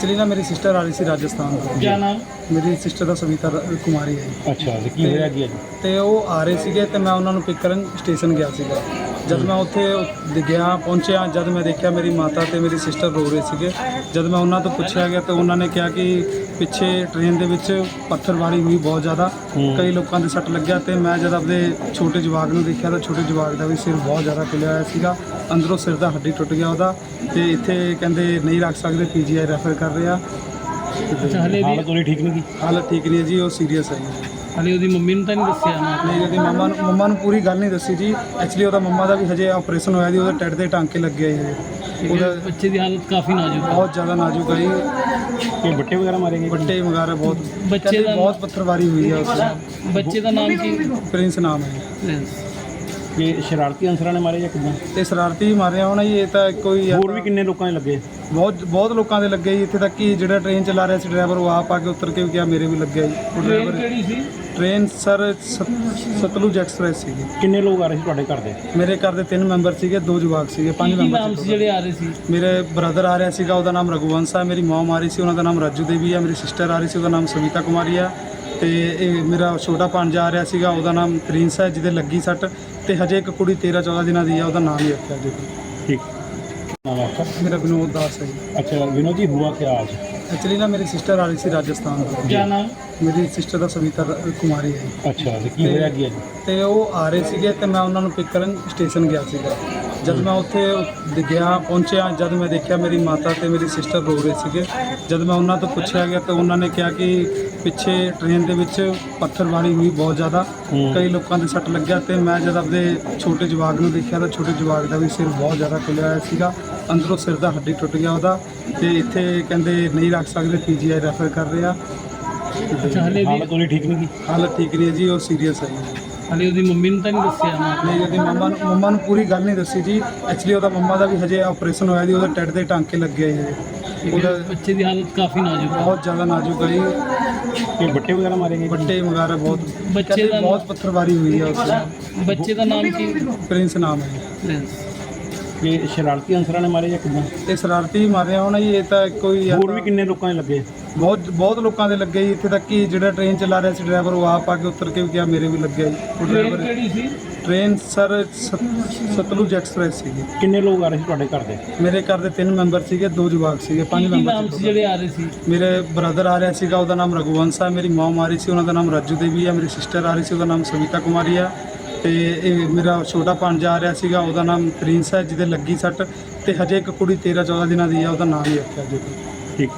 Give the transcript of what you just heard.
Actually ਨਾ ਮੇਰੀ sister ਆ ਰਹੀ ਸੀ ਰਾਜਸਥਾਨ ਤੋਂ। ਕੀ ਨਾਮ? ਮੇਰੀ ਸਿਸਟਰ ਦਾ ਸਵਿਤਾ ਕੁਮਾਰੀ ਹੈ। ਜੀ। ਅੱਛਾ ਤੇ ਕੀ ਹੋਇਆ ਕੀ ਤੇ ਉਹ ਆ ਰਹੇ ਸੀਗੇ ਤੇ ਮੈਂ ਉਹਨਾਂ ਨੂੰ ਪਿਕ ਕਰਨ ਸਟੇਸ਼ਨ ਗਿਆ ਸੀਗਾ। ਜਦ ਮੈਂ ਉੱਥੇ ਗਿਆ ਪਹੁੰਚਿਆ ਜਦ ਮੈਂ ਦੇਖਿਆ ਮੇਰੀ ਮਾਤਾ ਤੇ ਮੇਰੀ ਸਿਸਟਰ ਰੋ ਰਹੇ ਸੀਗੇ। ਜਦ ਮੈਂ ਉਹਨਾਂ ਤੋਂ ਪੁੱਛਿਆ ਗਿਆ ਤੇ ਉਹਨਾਂ ਨੇ ਕਿਹਾ ਕਿ ਪਿੱਛੇ ਟ੍ਰੇਨ ਦੇ ਵਿੱਚ ਪੱਥਰਬਾਰੀ ਹੋਈ ਬਹੁਤ ਜ਼ਿਆਦਾ। ਕਈ ਲੋਕਾਂ ਦੇ ਸੱਟ ਲੱਗਿਆ ਤੇ ਮੈਂ ਜਦ ਆਪਣੇ ਛੋਟੇ ਜਵਾਗ ਨੂੰ ਦੇਖਿਆ ਤਾਂ ਛੋਟੇ ਜਵਾਗ ਦਾ ਵੀ ਸਿਰ ਬਹੁਤ ਜ਼ਿਆਦਾ ਖੁੱਲਿਆ ਹੋਇਆ ਸੀਗਾ। ਅੰਦਰੋਂ ਸਿਰ ਦਾ ਹੱਡੀ ਟੁੱਟ ਗਿਆ ਉਹਦਾ ਤੇ ਇੱਥੇ ਕਹਿੰਦੇ ਨਹੀਂ ਰੱਖ ਸਕਦੇ ਪੀਜੀਆਈ ਰੈਫਰ ਕਰ ਰਿਹਾ। ਹਾਲਤ ਉਹਦੀ ਠੀਕ ਨਹੀਂ ਹਾਲਤ ਠੀਕ ਨਹੀਂ ਹੈ ਜੀ ਉਹ ਸੀਰੀਅਸ ਹੈ ਜੀ। ਹਲੇ ਉਹਦੀ ਮੰਮੀ ਨੂੰ ਤਾਂ ਨਹੀਂ ਦੱਸਿਆ ਨਾ। ਨਹੀਂ ਉਹਦੀ ਮੰਮਾ ਨੂੰ ਮੰਮਾ ਨੂੰ ਪੂਰੀ ਗੱਲ ਨਹੀਂ ਦੱਸੀ ਜੀ। ਐਕਚੁਅਲੀ ਉਹਦਾ ਮੰਮਾ ਦਾ ਵੀ ਹਜੇ ਆਪਰੇਸ਼ਨ ਹੋਇਆ ਜੀ ਉਹਦੇ ਟੱਟ ਦੇ ਟਾਂਕੇ ਲੱਗੇ ਆ ਜੀ। ਉਹਦਾ ਬੱਚੇ ਦੀ ਹਾਲਤ ਕਾਫੀ ਨਾਜ਼ੁਕ ਹੈ। ਬਹੁਤ ਜ਼ਿਆਦਾ ਨਾਜ਼ੁਕ ਹੈ ਜੀ। ਕਿ ਬੱਟੇ ਵਗੈਰਾ ਮਾਰੇ ਗਏ? ਵੱਡੇ ਵਗਾਰਾ ਬਹੁਤ ਬੱਚੇ ਦਾ ਬਹੁਤ ਪੱਥਰਵਾਰੀ ਹੋਈ ਹੈ ਉਸ ਬੱਚੇ ਦਾ ਨਾਮ ਕੀ? ਪ੍ਰਿੰਸ ਨਾਮ ਹੈ ਪ੍ਰਿੰਸ ਕਿ ਸ਼ਰਾਰਤੀ ਅਨਸਰਾਂ ਨੇ ਮਾਰੇ ਜਾਂ ਕਿੱਦਾਂ? ਇਹ ਸ਼ਰਾਰਤੀ ਮਾਰਿਆ ਹੋਣਾ ਜੀ ਇਹ ਤਾਂ ਕੋਈ ਹੋਰ ਵੀ ਕਿੰਨੇ ਲੋਕਾਂ ਨੇ ਲੱਗੇ? ਬਹੁਤ ਬਹੁਤ ਲੋਕਾਂ ਦੇ ਲੱਗੇ ਜੀ ਇੱਥੇ ਤੱਕ ਕਿ ਜਿਹੜਾ ਟ੍ਰੇਨ ਚਲਾ ਰਿਹਾ ਸੀ ਡਰਾਈਵਰ ਉਹ ਆਪ ਆ ਕੇ ਉਤਰ ਕੇ ਵੀ ਕਿਹਾ ਮੇਰੇ ਵੀ ਲੱਗਿਆ ਜੀ। ਉਹ ਟ੍ਰੇਨ ਡਰਾਈਵਰ ਕਿਹੜੀ ਸੀ? ਟ੍ਰੇਨ ਸਰ ਸਤਲੁਜ ਐਕਸਪ੍ਰੈਸ ਸੀਗੀ। ਕਿੰਨੇ ਲੋਕ ਆ ਰਹੇ ਸੀ ਤੁਹਾਡੇ ਘਰ ਦੇ? ਮੇਰੇ ਘਰ ਦੇ ਤਿੰਨ ਮੈਂਬਰ ਸੀਗੇ ਦੋ ਜਵਾਕ ਸੀਗੇ ਪੰਜ ਕੀ ਮੈਂਬਰ ਨਾਮ ਸੀ ਜਿਹੜੇ ਆ ਰਹੇ ਸੀ? ਮੇਰੇ ਬ੍ਰਦਰ ਆ ਰਿਹਾ ਸੀਗਾ ਉਹਦਾ ਨਾਮ ਰਘੁਵੰਸ਼ ਹੈ ਮੇਰੀ ਮਮ ਆ ਰਹੀ ਸੀ ਉਹਨਾਂ ਦਾ ਨਾਮ ਰਾਜੂ ਦੇਵੀ ਹੈ ਮੇਰੀ ਸਿਸਟਰ ਆ ਰਹੀ ਸੀ ਉਹਦਾ ਨਾਮ ਸਵਿਤਾ ਕੁਮਾਰੀ ਹੈ ਤੇ ਇਹ ਮੇਰਾ ਛੋਟਾ ਭਾਂਜਾ ਆ ਰਿਹਾ ਸੀਗਾ ਉਹਦਾ ਨਾਮ ਪ੍ਰਿੰਸ ਹੈ ਜਿਹਦੇ ਲੱਗੀ ਸੱਟ। ਤੇ ਹਜੇ ਇੱਕ ਕੁੜੀ 13 14 ਦਿਨਾਂ ਦੀ ਹੈ ਉਹਦਾ ਨਾਮ ਹੀ ਰੱਖਿਆ ਜੀ ਠੀਕ ਨਾਮ ਹੈ आपका? ਮੇਰਾ ਵਿਨੋਦ ਦਾਸ ਹੈ ਜੀ अच्छा विनोद जी हुआ क्या आज ਐਕਚੁਅਲੀ ਨਾ ਮੇਰੀ ਸਿਸਟਰ ਆ ਰਹੀ ਸੀ ਰਾਜਸਥਾਨ ਤੋਂ ਕੀ ਨਾਮ ਮੇਰੀ ਸਿਸਟਰ ਦਾ ਸਵਿਤਾ ਰ- ਕੁਮਾਰੀ ਹੈ ਜੀ। अच्छा ਤੇ ਕੀ ਹੋਇਆ ਕੀ ਅੱਜ ਤੇ ਉਹ ਆ ਰਹੇ ਸੀਗੇ ਤੇ ਮੈਂ ਉਹਨਾਂ ਨੂੰ ਪਿਕ ਕਰਨ ਸਟੇਸ਼ਨ ਗਿਆ ਸੀਗਾ ਜਦ ਮੈਂ ਉੱਥੇ ਗਿਆ ਪਹੁੰਚਿਆ ਜਦ ਮੈਂ ਦੇਖਿਆ ਮੇਰੀ ਮਾਤਾ ਤੇ ਮੇਰੀ ਸਿਸਟਰ ਰੋ ਰਹੇ ਸੀਗੇ। ਜਦ ਮੈਂ ਉਹਨਾਂ ਤੋਂ ਪੁੱਛਿਆ ਗਿਆ ਤੇ ਉਹਨਾਂ ਨੇ ਕਿਹਾ ਕਿ ਪਿੱਛੇ ਟ੍ਰੇਨ ਦੇ ਵਿੱਚ ਪੱਥਰਬਾਰੀ ਹੋਈ ਬਹੁਤ ਜ਼ਿਆਦਾ। ਕਈ ਲੋਕਾਂ ਦੇ ਸੱਟ ਲੱਗਿਆ ਤੇ ਮੈਂ ਜਦ ਆਪਣੇ ਛੋਟੇ ਜਵਾਗ ਨੂੰ ਦੇਖਿਆ ਤਾਂ ਛੋਟੇ ਜਵਾਗ ਦਾ ਵੀ ਸਿਰ ਬਹੁਤ ਜ਼ਿਆਦਾ ਖੁੱਲਿਆ ਹੋਇਆ ਸੀਗਾ। ਅੰਦਰੋਂ ਸਿਰ ਦਾ ਹੱਡੀ ਟੁੱਟ ਗਿਆ ਉਹਦਾ ਤੇ ਇੱਥੇ ਕਹਿੰਦੇ ਨਹੀਂ ਰੱਖ ਸਕਦੇ ਪੀਜੀਆਈ ਰੈਫਰ ਕਰ ਰਿਹਾ ਹਾਲਤ ਉਹਦੀ ਠੀਕ ਨਹੀਂ। ਹਾਲਤ ਠੀਕ ਨਹੀਂ ਹੈ ਜੀ ਉਹ ਸੀਰੀਅਸ ਹੈ ਜੀ। ਹਲੇ ਉਹਦੀ ਮੰਮੀ ਨੂੰ ਤਾਂ ਨਹੀਂ ਦੱਸਿਆ। ਨਾ ਨਹੀਂ ਉਹਦੀ ਮੰਮਾ ਨੂੰ ਮੰਮਾ ਨੂੰ ਪੂਰੀ ਗੱਲ ਨਹੀਂ ਦੱਸੀ ਜੀ। ਐਕਚੁਅਲੀ ਉਹਦਾ ਮੰਮਾ ਦਾ ਵੀ ਹਜੇ ਆਪਰੇਸ਼ਨ ਹੋਇਆ ਜੀ ਉਹਦੇ ਟੱਟ ਦੇ ਟਾਂਕੇ ਲੱਗੇ ਆ ਜੀ। ਉਹਦਾ ਬੱਚੇ ਦੀ ਹਾਲਤ ਕਾਫੀ ਨਾਜ਼ੁਕ ਹੈ ਬਹੁਤ ਜ਼ਿਆਦਾ ਨਾਜ਼ੁਕ ਹੈ ਜੀ। ਕਿ ਬੱਟੇ ਵਗੈਰਾ ਮਾਰੇ ਗਏ ਵੱਡੇ ਵਗਾਰਾ ਬਹੁਤ ਬੱਚੇ ਦਾ ਬਹੁਤ ਪੱਥਰਵਾਰੀ ਹੋਈ ਹੈ ਉਸ ਬੱਚੇ ਦਾ ਨਾਮ ਕੀ? ਪ੍ਰਿੰਸ ਨਾਮ ਹੈ। ਪ੍ਰਿੰਸ ਕਿ ਸ਼ਰਾਰਤੀ ਅਨਸਰਾਂ ਨੇ ਮਾਰੇ ਜਾਂ ਕਿੱਦਾਂ? ਇਹ ਸ਼ਰਾਰਤੀ ਮਾਰਿਆ ਹੋਣਾ ਜੀ ਇਹ ਤਾਂ ਕੋਈ ਹੋਰ ਵੀ ਕਿੰਨੇ ਲੋਕਾਂ ਨੇ ਲੱਗੇ? ਬਹੁਤ ਬਹੁਤ ਲੋਕਾਂ ਦੇ ਲੱਗੇ ਜੀ। ਇੱਥੇ ਤੱਕ ਕਿ ਜਿਹੜਾ ਟ੍ਰੇਨ ਚਲਾ ਰਿਹਾ ਸੀ ਡਰਾਈਵਰ ਉਹ ਆਪ ਆ ਕੇ ਉਤਰ ਕੇ ਵੀ ਕਿਹਾ ਮੇਰੇ ਵੀ ਲੱਗਿਆ ਜੀ। ਉਹ ਡਰਾਈਵਰ ਕਿਹੜੀ ਸੀ? ਟ੍ਰੇਨ ਸਰ ਸਤਲੁਜ ਐਕਸਪ੍ਰੈਸ ਸੀਗੀ। ਕਿੰਨੇ ਲੋਕ ਆ ਰਹੇ ਸੀ ਤੁਹਾਡੇ ਘਰ ਦੇ? ਮੇਰੇ ਘਰ ਦੇ ਤਿੰਨ ਮੈਂਬਰ ਸੀਗੇ ਦੋ ਜਵਾਕ ਸੀਗੇ ਪੰਜ ਮੈਂਬਰ ਸੀ ਜਿਹੜੇ ਆ ਰਹੇ ਸੀ? ਮੇਰੇ ਬ੍ਰਦਰ ਆ ਰਿਹਾ ਸੀਗਾ ਉਹਦਾ ਨਾਮ ਰਘੁਵੰਸ਼ ਹੈ ਮੇਰੀ ਮਮ ਆ ਰਹੀ ਸੀ ਉਹਨਾਂ ਦਾ ਨਾਮ ਰਾਜੂ ਦੇਵੀ ਹੈ ਮੇਰੀ ਸਿਸਟਰ ਆ ਰਹੀ ਸੀ ਉਹਦਾ ਨਾਮ ਸਵਿਤਾ ਕੁਮਾਰੀ ਹੈ ਤੇ ਇਹ ਮੇਰਾ ਛੋਟਾ ਭਾਂਜਾ ਜਾ ਰਿਹਾ ਸੀਗਾ, ਉਹਦਾ ਨਾਮ ਪ੍ਰਿੰਸ ਹੈ, ਜਿਹਦੇ ਲੱਗੀ ਸੱਟ, ਤੇ ਹਜੇ ਇੱਕ ਕੁੜੀ 13 14 ਦਿਨਾਂ ਦੀ ਆ ਉਹਦਾ ਨਾਮ ਹੀ ਰੱਖਿਆ ਜੀ। ਠੀਕ।